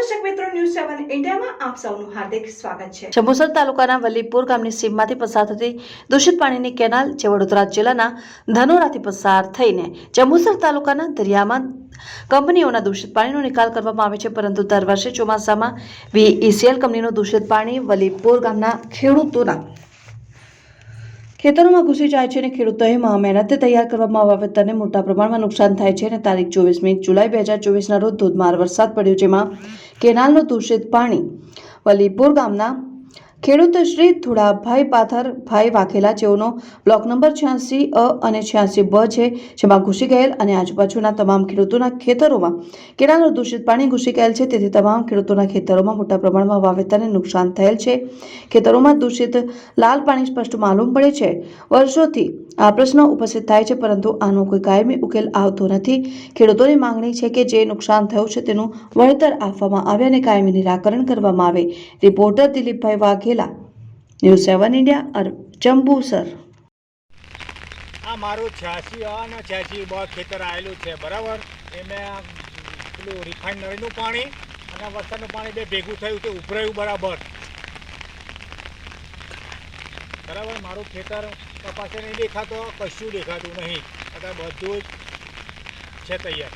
News સેવન ઇન્ડિયામાં આપ સૌનું હાર્દિક સ્વાગત છે. જંબુસર તાલુકાના વલ્લીપુર ગામની સીમમાંથી પસાર થતી દૂષિત પાણીની કેનાલ જે વડોદરા જિલ્લાના ધનોરાથી પસાર થઈને જંબુસર તાલુકાના દરિયામાં કંપનીઓના દૂષિત પાણીનો નિકાલ કરવામાં આવે છે, પરંતુ દર વર્ષે ચોમાસામાં વીઈસીએલ કંપનીનું દૂષિત પાણી વલીપુર ગામના ખેડૂતોના ખેતરોમાં ઘૂસી જાય છે અને ખેડૂતોએ મહા મહેનતે તૈયાર કરવામાં વાવેતરને મોટા પ્રમાણમાં નુકસાન થાય છે અને તારીખ ચોવીસમી જુલાઈ બે હજાર ચોવીસના રોજ ધોધમાર વરસાદ પડ્યો, જેમાં કેનાલનું દૂષિત પાણી વલીપુર ગામના ખેડૂત શ્રી ધુળાભાઈ પાથર, ભાઈ વાઘેલા જેઓનો બ્લોક નંબર છ્યાસી અ અને છ્યાસી બ છે, જેમાં ઘૂસી ગયેલ અને આજુબાજુના તમામ ખેડૂતોના ખેતરોમાં કેળાનું દૂષિત પાણી ઘૂસી ગયેલ છે. તેથી તમામ ખેડૂતોના ખેતરોમાં મોટા પ્રમાણમાં વાવેતરને નુકસાન થયેલ છે. ખેતરોમાં દૂષિત લાલ પાણી સ્પષ્ટ માલુમ પડે છે. વર્ષોથી આ પ્રશ્ન ઉપસ્થિત થાય છે, પરંતુ આનો કોઈ કાયમી ઉકેલ આવતો નથી. ખેડૂતોની માંગણી છે કે જે નુકસાન થયું છે તેનું વળતર આપવામાં આવે અને કાયમી નિરાકરણ કરવામાં આવે. Reporter Dilipbhai Vaghela news seven India Jambusar આ મારું છ્યાસી અ અને છ્યાસી બ ખેતર આવેલું છે, બરાબર? એમાં પેલું રિફાઇનરીનું પાણી અને વરસાદનું પાણી બે ભેગું થયું છે ઉભરાયું બરાબર. બરાબર? મારું ખેતર કપાસે નહીં દેખાતો, કશું દેખાતું નહીં. અત્યારે બધું જ છે તૈયાર.